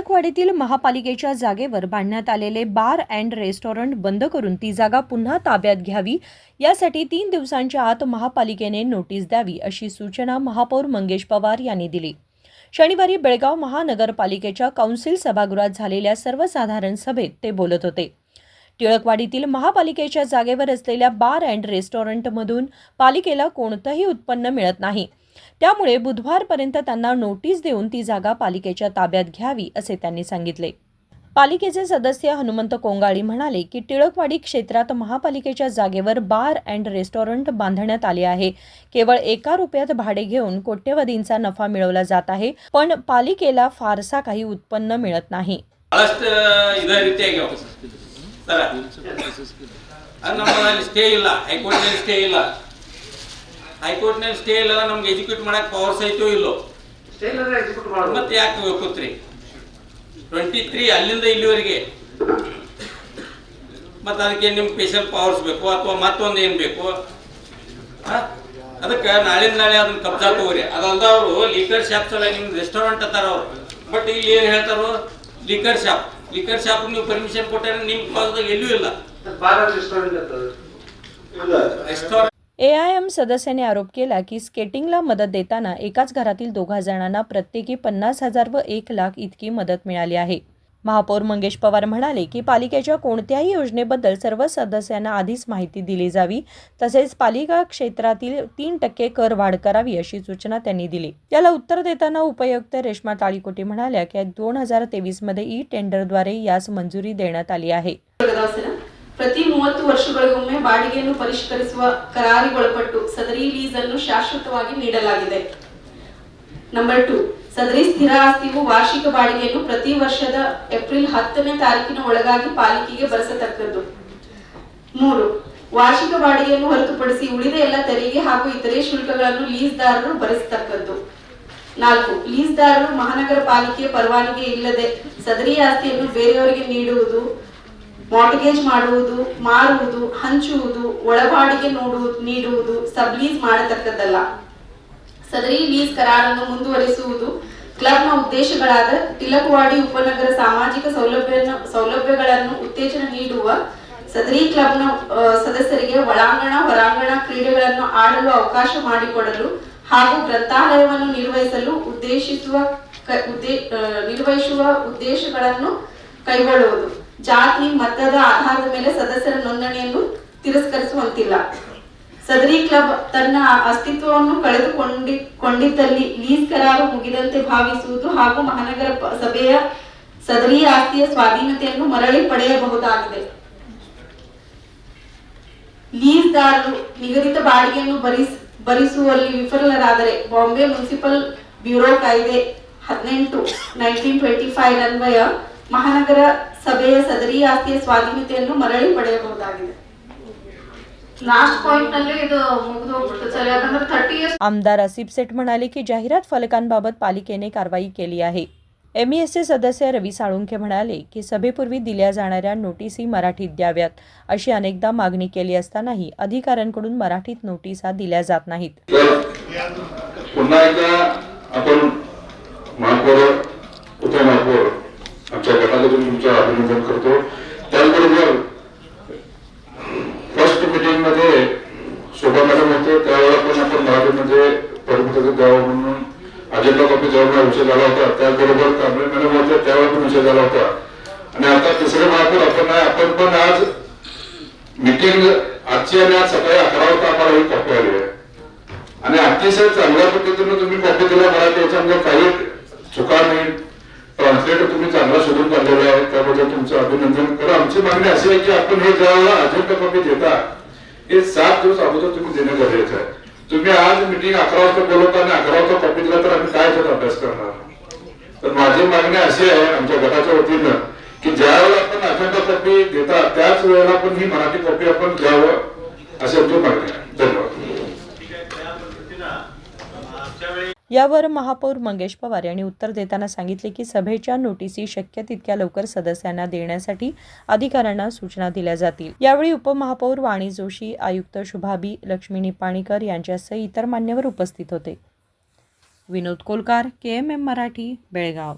टिळकवाडीतील महापालिकेच्या जागेवर बांधण्यात आलेले बार अँड रेस्टॉरंट बंद करून ती जागा पुन्हा ताब्यात घ्यावी. यासाठी तीन दिवसांच्या आत महापालिकेने नोटीस द्यावी अशी सूचना महापौर मंगेश पवार यांनी दिली. शनिवारी बेळगाव महानगरपालिकेच्या कौन्सिल सभागृहात झालेल्या सर्वसाधारण सभेत ते बोलत होते. टिळकवाडीतील महापालिकेच्या जागेवर असलेल्या बार अँड रेस्टॉरंटमधून पालिकेला कोणतंही उत्पन्न मिळत नाही. त्यामुळे बुधवारपर्यंत त्यांना नोटीस देऊन ती जागा पालिकेच्या ताब्यात घ्यावी असे त्यांनी सांगितले. पालिकेचे सदस्य हनुमंत कोंगाळी म्हणाले की टिळकवाडी क्षेत्रात महापालिकेच्या जागेवर बार अँड रेस्टॉरंट बांधण्यात आले आहे. केवळ एका रुपयात भाडे घेऊन कोट्यवधींचा नफा मिळवला जात आहे पण पालिकेला फारसा काही उत्पन्न मिळत नाही. ಸರ. ಅದು ನಮ್ಮಲ್ಲಿ ಸ್ಟೇ ಇಲ್ಲ. ಹೈಕೋರ್ಟ್ನಲ್ಲಿ ಸ್ಟೇ ಇಲ್ಲ. ಹೈಕೋರ್ಟ್ನಲ್ಲಿ ಸ್ಟೇ ಇಲ್ಲ ನಮ್ಗೆ ಎಜುಕೇಟ್ ಮಾಡಕ್ ಪವರ್ ಸಹಿತ ಇಲ್ಲೋ. ಎಕ್ಸಿಕ್ಯೂಟ್ ಮತ್ತೆ ಯಾಕೆ ಕೂತ್ರಿ ಟ್ವೆಂಟಿ ತ್ರೀ ಅಲ್ಲಿಂದ ಇಲ್ಲಿವರೆಗೆ. ಮತ್ತೆ ಅದಕ್ಕೆ ನಿಮ್ಮ ಸ್ಪೆಷಲ್ ಪವರ್ಸ್ ಬೇಕು ಅಥವಾ ಮತ್ತೊಂದು ಏನು ಬೇಕು? ಅದಕ್ಕೆ ನಾಳಿಂದ ನಾಳೆ ಅದನ್ನ ಕಬ್ಜಾ ತಗೋರಿ. ಅದಲ್ದ ಅವರು ಲೀಕರ್ ಶಾಪ್ಸ್ ಎಲ್ಲ ನಿಮ್ಮ ರೆಸ್ಟೋರೆಂಟ್ ಅಂತಾರ ಅವ್ರು. ಬಟ್ ಇಲ್ಲಿ ಏನು ಹೇಳ್ತಾರೋ? ಲೀಕರ್ ಶಾಪ್ ಲೀಕರ್ ಶಾಪ್ ನೀವು ಪರ್ಮಿಷನ್ ಕೊಟ್ಟಾರೆ ನಿಮ್ ಭಾಗದಾಗ ಎಲ್ಲೂ ಇಲ್ಲ ಬಾರ್ ರೆಸ್ಟೋರೆಂಟ್ ಅಂತ ರೆಸ್ಟೋರೆಂಟ್ ए आय एम सदस्याने आरोप केला की स्केटिंगला मदत देताना एकाच घरातील दोघा जणांना प्रत्येकी पन्नास हजार व एक लाख इतकी मदत मिळाली आहे महापौर मंगेश पवार म्हणाले की पालिकेच्या कोणत्याही योजनेबद्दल सर्व सदस्यांना आधीच माहिती दिली जावी तसेच पालिका क्षेत्रातील तीन टक्के कर वाढ करावी अशी सूचना त्यांनी दिली याला उत्तर देताना उपायुक्त रेश्मा ताळीकोटी म्हणाल्या की दोन हजार तेवीसमध्ये ई टेंडरद्वारे यास मंजुरी देण्यात आली आहे ದಾಸನ ಪ್ರತಿ ಮೂವತ್ತು ವರ್ಷಗಳಿಗೊಮ್ಮೆ ಬಾಡಿಗೆಯನ್ನು ಪರಿಷ್ಕರಿಸುವ ಕರಾರಿಗೊಳಪಟ್ಟು ಸದರಿ ಲೀಸ್ ಅನ್ನು ಶಾಶ್ವತವಾಗಿ ನೀಡಲಾಗಿದೆ ನಂಬರ್ ಟು ಸದರಿ ಸ್ಥಿರ ಆಸ್ತಿಯು ವಾರ್ಷಿಕ ಬಾಡಿಗೆಯನ್ನು ಪ್ರತಿ ವರ್ಷದ ಏಪ್ರಿಲ್ ಹತ್ತನೇ ತಾರೀಕಿನ ಒಳಗಾಗಿ ಪಾಲಿಕೆಗೆ ಬರೆಸತಕ್ಕದ್ದು. ಮೂರು, ವಾರ್ಷಿಕ ಬಾಡಿಗೆಯನ್ನು ಹೊರತುಪಡಿಸಿ ಉಳಿದ ಎಲ್ಲ ತೆರಿಗೆ ಹಾಗೂ ಇತರೆ ಶುಲ್ಕಗಳನ್ನು ಲೀಸ್ದಾರರು ಭರಿಸತಕ್ಕದ್ದು. ನಾಲ್ಕು, ಲೀಸ್ದಾರರು ಮಹಾನಗರ ಪಾಲಿಕೆಯ ಪರವಾನಗಿ ಇಲ್ಲದೆ ಸದರಿ ಆಸ್ತಿಯನ್ನು ಬೇರೆಯವರಿಗೆ ನೀಡುವುದು ಮಾರ್ಟಿಗೇಜ್ ಮಾಡುವುದು, ಮಾರುವುದು, ಹಂಚುವುದು, ಒಳಬಾಡಿಗೆ ನೋಡುವುದು, ನೀಡುವುದು ಸಬ್ಲೀಸ್ ಮಾಡತಕ್ಕದ್ದಲ್ಲ. ಸದರಿ ಲೀಸ್ ಕರಾರನ್ನು ಮುಂದುವರಿಸುವುದು ಕ್ಲಬ್ನ ಉದ್ದೇಶಗಳಾದ ತಿಲಕವಾಡಿ ಉಪನಗರ ಸಾಮಾಜಿಕ ಸೌಲಭ್ಯ ಸೌಲಭ್ಯಗಳನ್ನು ಉತ್ತೇಜನ ನೀಡುವ ಸದರಿ ಕ್ಲಬ್ನ ಸದಸ್ಯರಿಗೆ ಒಳಾಂಗಣ, ಹೊರಾಂಗಣ ಕ್ರೀಡೆಗಳನ್ನು ಆಡಲು ಅವಕಾಶ ಮಾಡಿಕೊಡಲು ಹಾಗೂ ಗ್ರಂಥಾಲಯವನ್ನು ನಿರ್ವಹಿಸಲು ಉದ್ದೇಶಿಸುವ ನಿರ್ವಹಿಸುವ ಉದ್ದೇಶಗಳನ್ನು ಕೈಗೊಳ್ಳುವುದು. ಜಾತಿ, ಮತದ ಆಧಾರದ ಮೇಲೆ ಸದಸ್ಯರ ನೋಂದಣಿಯನ್ನು ತಿರಸ್ಕರಿಸುವಂತಿಲ್ಲ. ಸದರಿ ಕ್ಲಬ್ ತನ್ನ ಅಸ್ತಿತ್ವವನ್ನು ಕಳೆದುಕೊಂಡಿ, ಕೊಂಡಿದ್ದಲ್ಲಿ ಲೀಸ್ ಕರಾರು ಮುಗಿದಂತೆ ಭಾವಿಸುವುದು ಹಾಗೂ ಮಹಾನಗರ ಸಭೆಯ ಸದರಿ ಆಸ್ತಿಯ ಸ್ವಾಧೀನತೆಯನ್ನು ಮರಳಿ ಪಡೆಯಬಹುದಾಗಿದೆ. ಲೀಸ್ದಾರರು ನಿಗದಿತ ಬಾಡಿಗೆಯನ್ನು ಭರಿಸ್, ಭರಿಸುವಲ್ಲಿ ವಿಫಲರಾದರೆ ಬಾಂಬೆ ಮುನ್ಸಿಪಲ್ ಬ್ಯೂರೋ ಕಾಯ್ದೆ ಹದಿನೆಂಟು, ನೈನ್ಟೀನ್ ಟ್ವೆಂಟಿ ಫೈವ್ ಅನ್ವಯ ಮಹಾನಗರ ಸಭೆಯ ಸದರಿ ಆಸ್ತಿಯ ಸ್ವಾಧೀನತೆಯನ್ನು ಮರಳಿ ಪಡೆಯಬಹುದಾಗಿದೆ. आमदार असिप सेठ म्हणाले की जाहिरात फलकांबाबत पालिकेने कारवाई केली आहे. एम चे सदस्य रवी साळुंखे म्हणाले की सभेपूर्वी दिल्या जाणाऱ्या नोटीसी मराठीत द्याव्यात. अशी अनेकदा मागणी केली असतानाही अधिकाऱ्यांकडून मराठीत नोटिसा दिल्या जात नाहीत. पुन्हा एकदा आपण महापौर उपमहापौर आमच्या गटाकडून तुमचं अभिनंदन करतो त्याचबरोबर फर्स्ट मीटिंगमध्ये शोभा मॅडम होते त्यावेळेला म्हणजे पण आपण गाव म्हणून अजिंठा कॉपी जेव्हा विषय झाला होता. त्याचबरोबर कांबळे मॅडम होते पण विषय झाला होता. आणि आता तिसरे महापूर आपण आहे आपण पण आज मिटिंग आजची आणि आज सकाळी अकरा वाजता आम्हाला ही कॉपी आली आहे. आणि अतिशय चांगल्या पद्धतीने तुम्ही कॉपी दिल्या मराठी याच्यामध्ये काही चुका नाही. ट्रान्सलेटर तुम्ही चांगला शोधून काढलेला आहे. त्याबद्दल तुमचं अभिनंदन. तर आमची मागणी अशी आहे की आपण हे ज्यावेळेला अजिंठा कॉपी देता हे सात दिवस अगोदर तुम्ही देणं गरजेचं आहे. तुम्ही आज मिटिंग अकरा वाजता बोलवता आणि अकरा वाजता कॉपी दिला तर आम्ही काय त्याचा अभ्यास करणार? तर माझी मागणी अशी आहे आमच्या गटाच्या वतीनं की ज्या वेळेला आपण अखंड कॉपी देता त्याच वेळेला पण ही मराठी कॉपी आपण द्यावं अशी आमची मागणी आहे. यावर महापौर मंगेश पवार यांनी उत्तर देताना सांगितले की सभेच्या नोटिसी शक्य तितक्या लवकर सदस्यांना देण्यासाठी अधिकाऱ्यांना सूचना दिल्या जातील. यावेळी उपमहापौर वाणी जोशी आयुक्त शुभाबी लक्ष्मी निपाणीकर यांच्यासह इतर मान्यवर उपस्थित होते. Vinod Kolkar K M M Marathi Belgaum.